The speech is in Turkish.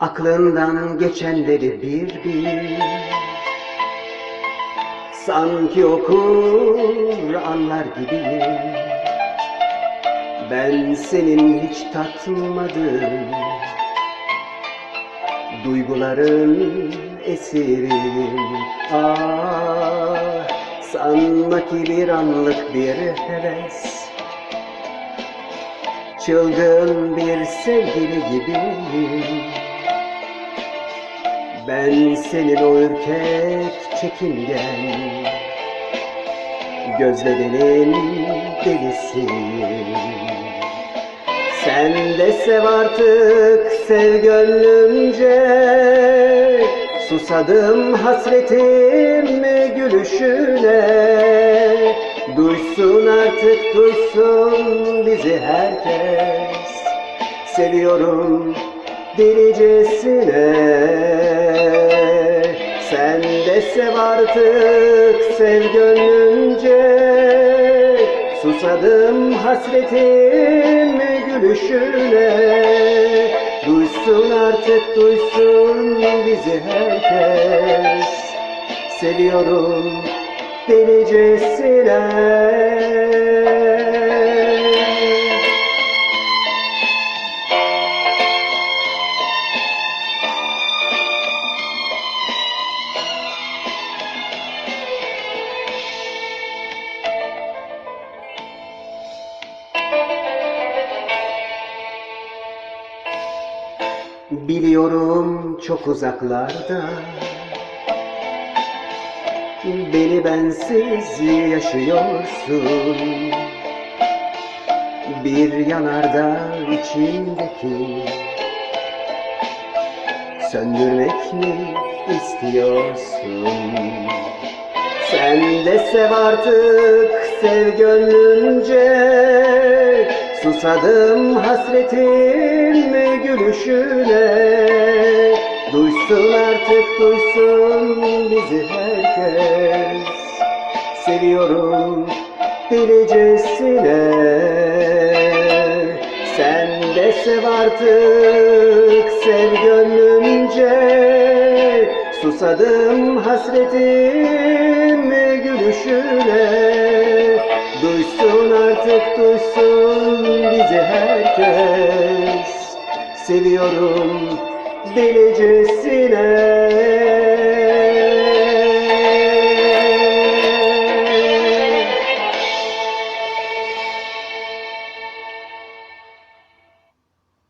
Aklından geçenleri bir bir. Sanki okur anlar gibiyim Ben senin hiç tatmadığın Duyguların esirim. Ah sanma ki bir anlık bir heves. Çılgın bir sevgili gibiyim Ben senin o ürkek çekingen Gözlerinin delisiyim Sen de sev artık sev gönlümce Susadım hasretim gülüşüne. Duysun artık duysun bizi herkes. Seviyorum delicesine sev artık sev gönlünce. Susadım hasretim gülüşüne. Duysun artık duysun bizi herkes. Seviyorum delicesine Biliyorum çok uzaklarda. Beni bensiz yaşıyorsun. Bir yanarda içindeki Söndürmek mi istiyorsun? Sen de sev artık sev gönlünce Susadım hasretim gülüşüne. Duysun artık duysun bizi herkes. Seviyorum delicesine. Sen de sev artık sev gönlünce. Susadım hasretim gülüşüne Duysun artık duysun bizi herkes. Seviyorum delicesine